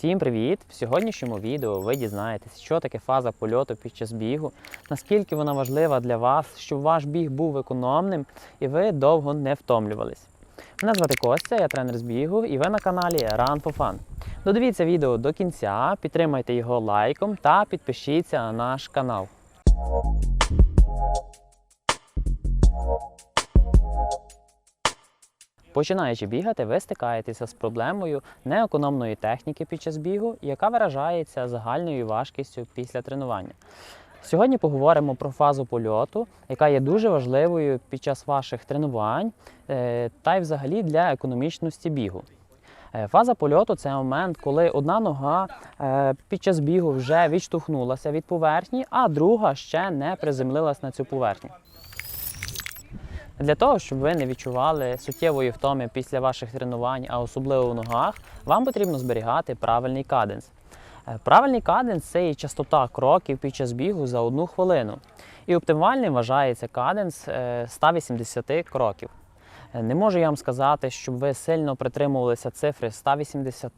Всім привіт! В сьогоднішньому відео ви дізнаєтесь, що таке фаза польоту під час бігу, наскільки вона важлива для вас, щоб ваш біг був економним і ви довго не втомлювались. Мене звати Костя, я тренер з бігу, і ви на каналі Run for Fun. Додивіться відео до кінця, підтримайте його лайком та підпишіться на наш канал. Починаючи бігати, ви стикаєтеся з проблемою неекономної техніки під час бігу, яка виражається загальною важкістю після тренування. Сьогодні поговоримо про фазу польоту, яка є дуже важливою під час ваших тренувань е, та й взагалі для економічності бігу. Е, Фаза польоту це момент, коли одна нога е, під час бігу вже відштовхнулася від поверхні, а друга ще не приземлилась на цю поверхню. Для того, щоб ви не відчували суттєвої втоми після ваших тренувань, а особливо в ногах, вам потрібно зберігати правильний каденс. Е, Правильний каденс це і частота кроків під час бігу за одну хвилину. І оптимальним вважається каденс е, 180 кроків. Е, Не можу я вам сказати, щоб ви сильно притримувалися цифри 180,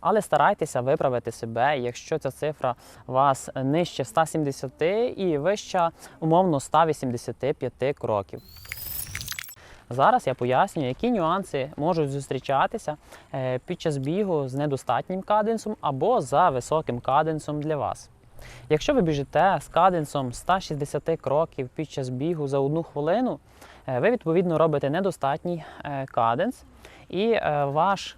але старайтеся виправити себе, якщо ця цифра у вас нижче 170 і вища умовно 185 кроків. Зараз я поясню, які нюанси можуть зустрічатися е, під час бігу з недостатнім каденсом або за високим каденсом для вас. Якщо ви біжите з каденсом 160 кроків під час бігу за одну хвилину, е, ви відповідно робите недостатній е, каденс, і ваш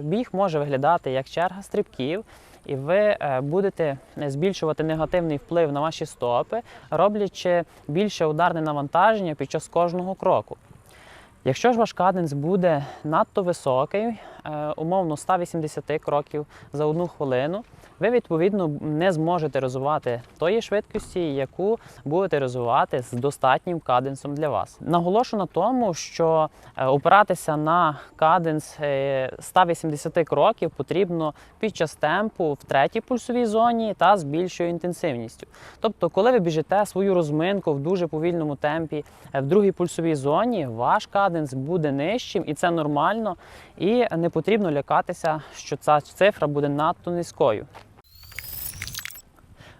біг може виглядати як черга стрибків, і ви будете збільшувати негативний вплив на ваші стопи, роблячи більше ударне навантаження під час кожного кроку. Якщо ж ваш каденс буде надто високий, е, умовно 180 кроків за одну хвилину, ви відповідно не зможете розвивати тої швидкості, яку будете розвивати з достатнім каденсом для вас. Наголошу на тому, що е, опиратися на каденс е, 180 кроків потрібно під час темпу в третій пульсовій зоні та з більшою інтенсивністю. Тобто, коли ви біжите свою розминку в дуже повільному темпі е, в другій пульсовій зоні, ваш каденс буде нижчим, і це нормально. І не потрібно лякатися, що ця цифра буде надто низькою.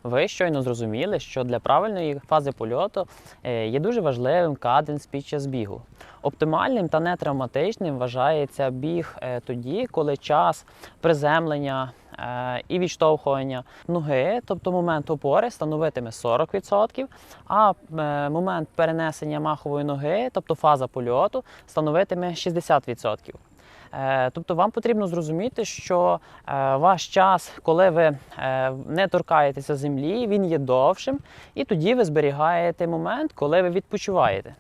Ви щойно зрозуміли, що для правильної фази польоту е, є дуже важливим каденс під час бігу. Оптимальним та нетравматичним вважається біг е, тоді, коли час приземлення е, і відштовхування ноги, тобто момент опори, становитиме 40%, а е, момент перенесення махової ноги, тобто фаза польоту, становитиме 60%. Е, Тобто вам потрібно зрозуміти, що ваш час, коли ви не торкаєтеся землі, він є довшим, і тоді ви зберігаєте момент, коли ви відпочиваєте.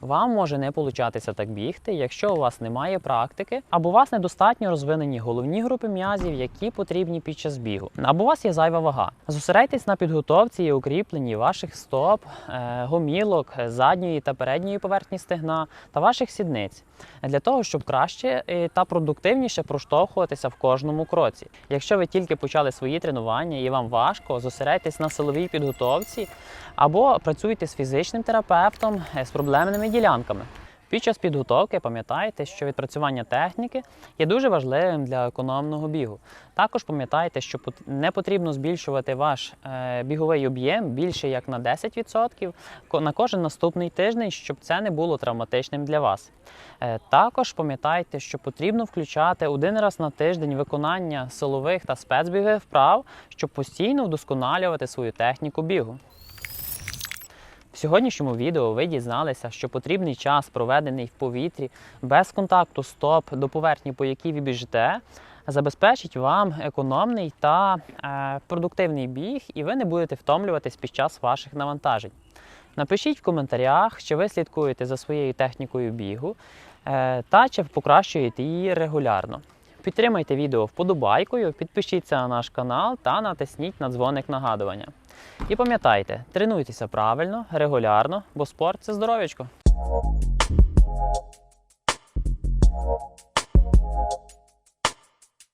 Вам може не получатися так бігти, якщо у вас немає практики, або у вас недостатньо розвинені головні групи м'язів, які потрібні під час бігу, або у вас є зайва вага. Зосередьтесь на підготовці і укріпленні ваших стоп, е, гомілок, задньої та передньої поверхні стегна та ваших сідниць для того, щоб краще е, та продуктивніше проштовхуватися в кожному кроці. Якщо ви тільки почали свої тренування і вам важко, зосередьтесь на силовій підготовці або працюйте з фізичним терапевтом е, з проблемними ділянками. Під час підготовки пам'ятайте, що відпрацювання техніки є дуже важливим для економного бігу. Також пам'ятайте, що не потрібно збільшувати ваш е, біговий об'єм більше як на 10% ко- на кожен наступний тиждень, щоб це не було травматичним для вас. Е, також пам'ятайте, що потрібно включати один раз на тиждень виконання силових та спецбігових вправ, щоб постійно вдосконалювати свою техніку бігу. В сьогоднішньому відео ви дізналися, що потрібний час, проведений в повітрі без контакту стоп до поверхні, по якій ви біжите, забезпечить вам економний та е, продуктивний біг, і ви не будете втомлюватись під час ваших навантажень. Напишіть в коментарях, чи ви слідкуєте за своєю технікою бігу е, та чи покращуєте її регулярно. Підтримайте відео вподобайкою, підпишіться на наш канал та натисніть на дзвоник нагадування. І пам'ятайте, тренуйтеся правильно, регулярно, бо спорт це здоров'ячко.